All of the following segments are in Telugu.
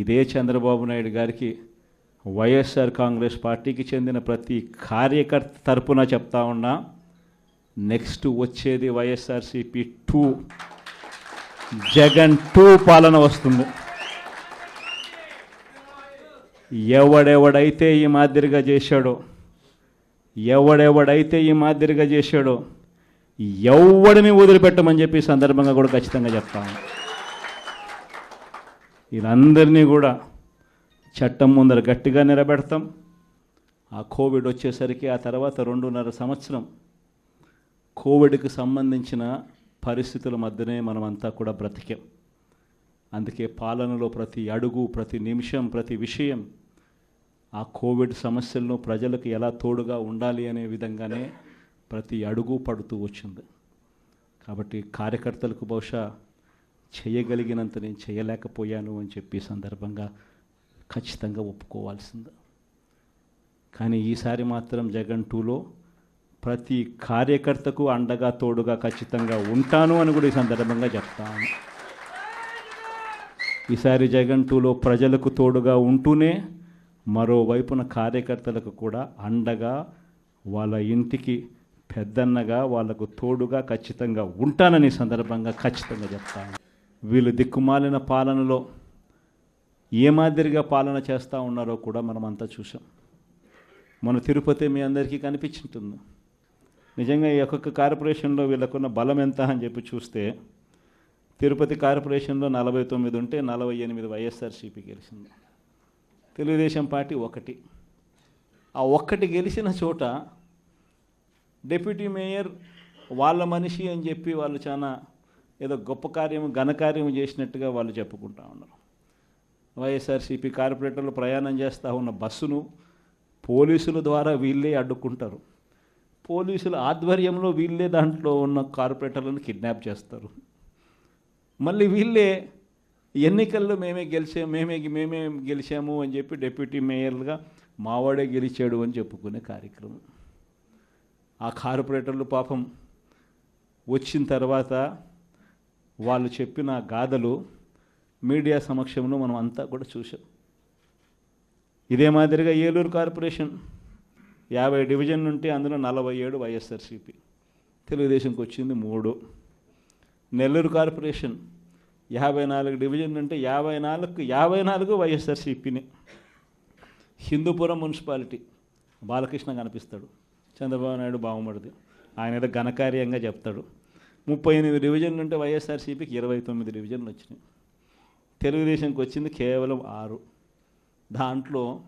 ఇదే చంద్రబాబు నాయుడు గారికి వైఎస్ఆర్ కాంగ్రెస్ పార్టీకి చెందిన ప్రతి కార్యకర్త తరపున చెప్తా ఉన్నా నెక్స్ట్ వచ్చేది వైఎస్ఆర్సిపి టూ. జగన్ టూ పాలన వస్తుంది. ఎవడెవడైతే ఈ మాదిరిగా చేశాడో ఎవడెవడైతే ఈ మాదిరిగా చేశాడో ఎవడిని వదిలిపెట్టమని చెప్పి సందర్భంగా కూడా ఖచ్చితంగా చెప్తాను వీళ్ళందరినీ కూడా చట్టం ముందర గట్టిగా నిలబెడతాం. ఆ కోవిడ్ వచ్చేసరికి ఆ తర్వాత రెండున్నర సంవత్సరం కోవిడ్కి సంబంధించిన పరిస్థితుల మధ్యనే మనమంతా కూడా బ్రతికాం. అందుకే పాలనలో ప్రతి అడుగు ప్రతి నిమిషం ప్రతి విషయం ఆ కోవిడ్ సమస్యలను ప్రజలకు ఎలా తోడుగా ఉండాలి అనే విధంగానే ప్రతి అడుగు పడుతూ వచ్చింది. కాబట్టి కార్యకర్తలకు బహుశా చేయగలిగినంత నేను చేయలేకపోయాను అని చెప్పి సందర్భంగా ఖచ్చితంగా ఒప్పుకోవాల్సింది. కానీ ఈసారి మాత్రం జగన్ టూలో ప్రతి కార్యకర్తకు అండగా తోడుగా ఖచ్చితంగా ఉంటాను అని కూడా ఈ సందర్భంగా చెప్తాను. ఈసారి జగన్ టూలో ప్రజలకు తోడుగా ఉంటూనే మరోవైపున కార్యకర్తలకు కూడా అండగా వాళ్ళ ఇంటికి పెద్దన్నగా వాళ్ళకు తోడుగా ఖచ్చితంగా ఉంటానని సందర్భంగా ఖచ్చితంగా చెప్తాను. వీళ్ళు దిక్కుమాలిన పాలనలో ఏ మాదిరిగా పాలన చేస్తూ ఉన్నారో కూడా మనం అంతా చూసాం మన తిరుపతి మీ అందరికీ కనిపించుంటుంది. నిజంగా ఈ ఒక్కొక్క కార్పొరేషన్లో వీళ్ళకున్న బలం ఎంత అని చెప్పి చూస్తే తిరుపతి కార్పొరేషన్లో నలభై తొమ్మిది ఉంటే నలభై ఎనిమిది వైఎస్ఆర్సీపీ గెలిచింది. తెలుగుదేశం పార్టీ ఒకటి. ఆ ఒక్కటి గెలిచిన చోట డెప్యూటీ మేయర్ వాళ్ళ మనిషి అని చెప్పి వాళ్ళు చాలా ఏదో గొప్ప కార్యం ఘనకార్యం చేసినట్టుగా వాళ్ళు చెప్పుకుంటా ఉన్నారు. వైఎస్ఆర్సీపీ కార్పొరేటర్లు ప్రయాణం చేస్తూ ఉన్న బస్సును పోలీసుల ద్వారా వీళ్ళే అడ్డుకుంటారు. పోలీసుల ఆధ్వర్యంలో వీళ్ళే దాంట్లో ఉన్న కార్పొరేటర్లను కిడ్నాప్ చేస్తారు. మళ్ళీ వీళ్ళే ఎన్నికల్లో మేమే గెలిచే మేమే మేమే గెలిచాము అని చెప్పి డిప్యూటీ మేయర్లుగా మావాడే గెలిచాడు అని చెప్పుకునే కార్యక్రమం. ఆ కార్పొరేటర్లు పాపం వచ్చిన తర్వాత వాళ్ళు చెప్పిన గాథలు మీడియా సమక్షంలో మనం అంతా కూడా చూసాం ఇదే మాదిరిగా ఏలూరు కార్పొరేషన్ యాభై డివిజన్ ఉంటే అందులో నలభై ఏడు వైఎస్ఆర్సీపీ. తెలుగుదేశంకి వచ్చింది మూడు. నెల్లూరు కార్పొరేషన్ యాభై నాలుగు డివిజన్ ఉంటే యాభై నాలుగు యాభై నాలుగు వైఎస్ఆర్సీపీని. హిందూపురం మున్సిపాలిటీ బాలకృష్ణ కనిపిస్తాడు. చంద్రబాబు నాయుడు బాగుమడిది ఆయన ఏదో ఘనకార్యంగా చెప్తాడు. ముప్పై ఎనిమిది డివిజన్లు ఉంటే వైఎస్ఆర్సీపీకి ఇరవై తొమ్మిది డివిజన్లు వచ్చినాయి. తెలుగుదేశంకి వచ్చింది కేవలం ఆరు. దాంట్లో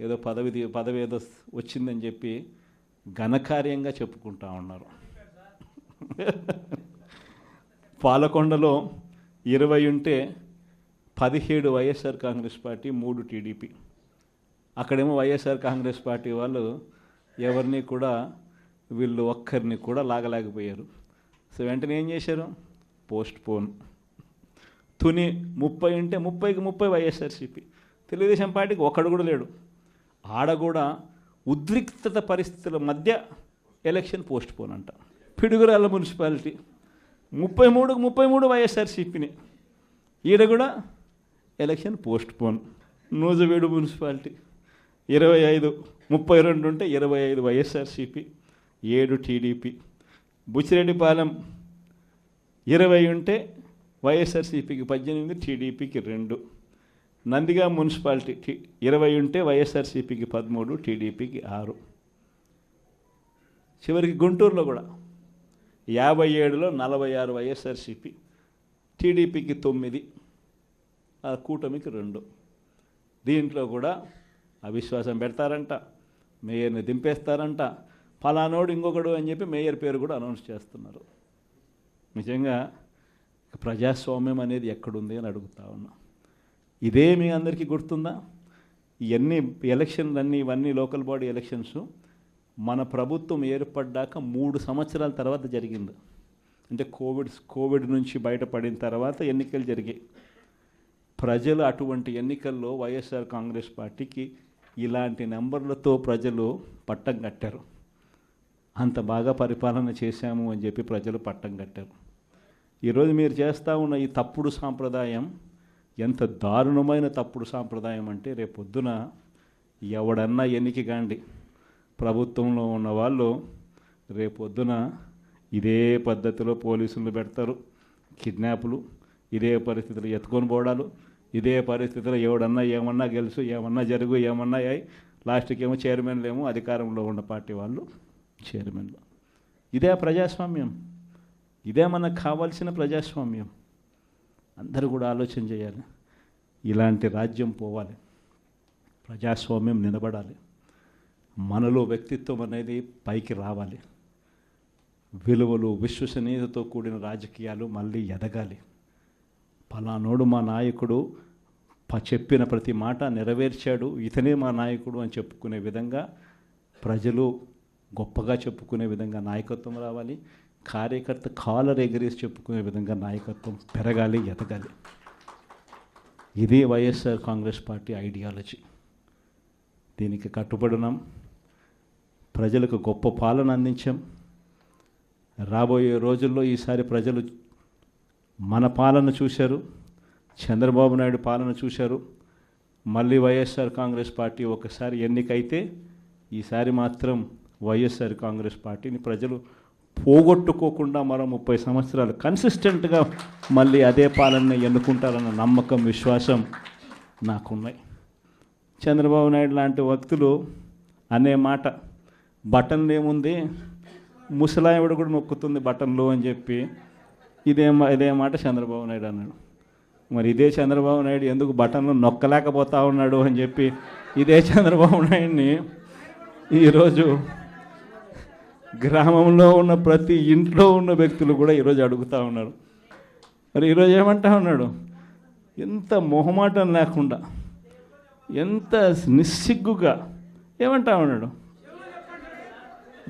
ఏదో పదవి పదవి ఏదో వచ్చిందని చెప్పి ఘనకార్యంగా చెప్పుకుంటా ఉన్నారు. పాలకొండలో ఇరవై ఉంటే పదిహేడు వైఎస్ఆర్ కాంగ్రెస్ పార్టీ మూడు టీడీపీ. అక్కడేమో వైఎస్ఆర్ కాంగ్రెస్ పార్టీ వాళ్ళు ఎవరిని కూడా వీళ్ళు ఒక్కరిని కూడా లాగలేకపోయారు. సో వెంటనే ఏం చేశారు? పోస్ట్ పోన్ తుని ముప్పై ఉంటే ముప్పైకి ముప్పై వైఎస్ఆర్సీపీ. తెలుగుదేశం పార్టీకి ఒక్కడు కూడా లేడు. ఆడ కూడా ఉద్రిక్తత పరిస్థితుల మధ్య ఎలక్షన్ పోస్ట్ పోన్ అంట. పిడుగురాల మున్సిపాలిటీ. ముప్పై మూడుకు ముప్పై మూడు వైఎస్ఆర్సీపీని. ఈడ కూడా election postpone Nuzvid municipality. ఇరవై ఐదు ముప్పై రెండు ఉంటే ఇరవై ఐదు వైఎస్ఆర్సీపీ. ఏడు టీడీపీ. బుచ్చిరెడ్డిపాలెం ఇరవై ఉంటే వైఎస్ఆర్సీపీకి పద్దెనిమిది టీడీపీకి రెండు. నందిగా మున్సిపాలిటీ టీ ఇరవై ఉంటే వైఎస్ఆర్సీపీకి పదమూడు టీడీపీకి ఆరు. చివరికి గుంటూరులో కూడా యాభై ఏడులో నలభై ఆరు వైఎస్ఆర్సీపీ టీడీపీకి తొమ్మిది ఆ కూటమికి రెండు. దీంట్లో కూడా అవిశ్వాసం పెడతారంట మేయర్ని దింపేస్తారంట ఫలానోడు ఇంకొకడు అని చెప్పి మేయర్ పేరు కూడా అనౌన్స్ చేస్తున్నారు. నిజంగా ప్రజాస్వామ్యం అనేది ఎక్కడుంది అని అడుగుతా ఉన్నా. ఇదే మీ అందరికీ గుర్తుందా? ఇవన్నీ ఎలక్షన్లు అన్నీ ఇవన్నీ లోకల్ బాడీ ఎలక్షన్స్ మన ప్రభుత్వం ఏర్పడ్డాక మూడు సంవత్సరాల తర్వాత జరిగింది. అంటే కోవిడ్ కోవిడ్ నుంచి బయటపడిన తర్వాత ఎన్నికలు జరిగాయి. ప్రజలు అటువంటి ఎన్నికల్లో వైఎస్ఆర్ కాంగ్రెస్ పార్టీకి ఇలాంటి నెంబర్లతో ప్రజలు పట్టం కట్టారు. అంత బాగా పరిపాలన చేశాము అని చెప్పి ప్రజలు పట్టం కట్టారు. ఈరోజు మీరు చేస్తూ ఉన్న ఈ తప్పుడు సాంప్రదాయం ఎంత దారుణమైన తప్పుడు సాంప్రదాయం అంటే రేపొద్దున ఎవడన్నా ఎన్నికి కాండి ప్రభుత్వంలో ఉన్న వాళ్ళు రేపొద్దున ఇదే పద్ధతిలో పోలీసులు పెడతారు. కిడ్నాపులు ఇదే పరిస్థితులు ఎత్తుకొని పోవడాలు ఇదే పరిస్థితిలో ఎవడన్నా ఏమన్నా గెలుసు ఏమన్నా జరుగు ఏమన్నా అయ్యి లాస్ట్కి ఏమో చైర్మన్లు ఏమో అధికారంలో ఉన్న పార్టీ వాళ్ళు చైర్మన్లు ఇదే ప్రజాస్వామ్యం. ఇదే మనకు కావాల్సిన ప్రజాస్వామ్యం. అందరూ కూడా ఆలోచన చేయాలి. ఇలాంటి రాజ్యం పోవాలి. ప్రజాస్వామ్యం నిలబడాలి. మనలో వ్యక్తిత్వం అనేది పైకి రావాలి. విలువలు విశ్వసనీయతతో కూడిన రాజకీయాలు మళ్ళీ ఎదగాలి. పలానోడు మా నాయకుడు చెప్పిన ప్రతి మాట నెరవేర్చాడు. ఇతనే మా నాయకుడు అని చెప్పుకునే విధంగా ప్రజలు గొప్పగా చెప్పుకునే విధంగా నాయకత్వం రావాలి. కార్యకర్త కాలర్ ఎగరేసి చెప్పుకునే విధంగా నాయకత్వం పెరగాలి ఎదగాలి. ఇదే వైఎస్ఆర్ కాంగ్రెస్ పార్టీ ఐడియాలజీ. దీనికి కట్టుబడినాం ప్రజలకు గొప్ప పాలన అందించాం. రాబోయే రోజుల్లో ఈసారి ప్రజలు మన పాలన చూశారు. చంద్రబాబు నాయుడు పాలన చూశారు. మళ్ళీ వైఎస్ఆర్ కాంగ్రెస్ పార్టీ ఒకసారి ఎన్నికైతే ఈసారి మాత్రం వైఎస్ఆర్ కాంగ్రెస్ పార్టీని ప్రజలు పోగొట్టుకోకుండా మరో ముప్పై సంవత్సరాలు కన్సిస్టెంట్గా మళ్ళీ అదే పాలనని ఎన్నుకుంటారన్న నమ్మకం విశ్వాసం నాకున్నాయి. చంద్రబాబు నాయుడు లాంటి వ్యక్తులు అనే మాట బటన్లు ఏముంది? ముసలాయవిడ కూడా నొక్కుతుంది బటన్లు అని చెప్పి ఇదే ఇదే మాట చంద్రబాబు నాయుడు అన్నాడు. మరి ఇదే చంద్రబాబు నాయుడు ఎందుకు బటన్లు నొక్కలేకపోతా ఉన్నాడు అని చెప్పి ఇదే చంద్రబాబు నాయుడిని ఈరోజు గ్రామంలో ఉన్న ప్రతి ఇంట్లో ఉన్న వ్యక్తులు కూడా ఈరోజు అడుగుతూ ఉన్నారు. మరి ఈరోజు ఏమంటా ఉన్నాడు? ఎంత మొహమాటం లేకుండా ఎంత నిస్సిగ్గుగా ఏమంటా ఉన్నాడు?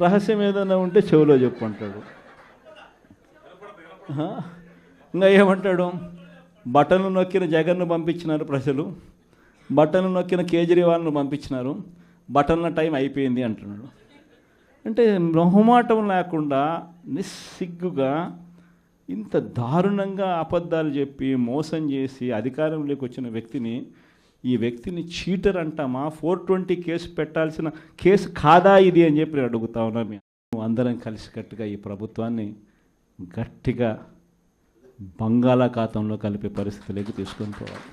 రహస్యం ఏదైనా ఉంటే చెవిలో చెప్పు అంటాడు ఇంకా ఏమంటాడు? బటన్లు నొక్కిన జగన్ను పంపించినారు ప్రజలు. బటన్లు నొక్కిన కేజ్రీవాల్ను పంపించినారు. బటన్ల టైం అయిపోయింది అంటున్నాడు. అంటే మొహమాటం లేకుండా నిస్సిగ్గుగా ఇంత దారుణంగా అబద్ధాలు చెప్పి మోసం చేసి అధికారంలోకి వచ్చిన వ్యక్తిని ఈ వ్యక్తిని చీటర్ అంటామా? ఫోర్ ట్వంటీ కేసు పెట్టాల్సిన కేసు కాదా ఇది అని చెప్పి అడుగుతా ఉన్నాను మేము అందరం. కలిసికట్టుగా ఈ ప్రభుత్వాన్ని గట్టిగా బంగాళాఖాతంలో కలిపే పరిస్థితిలోకి తీసుకొని పోవాలి.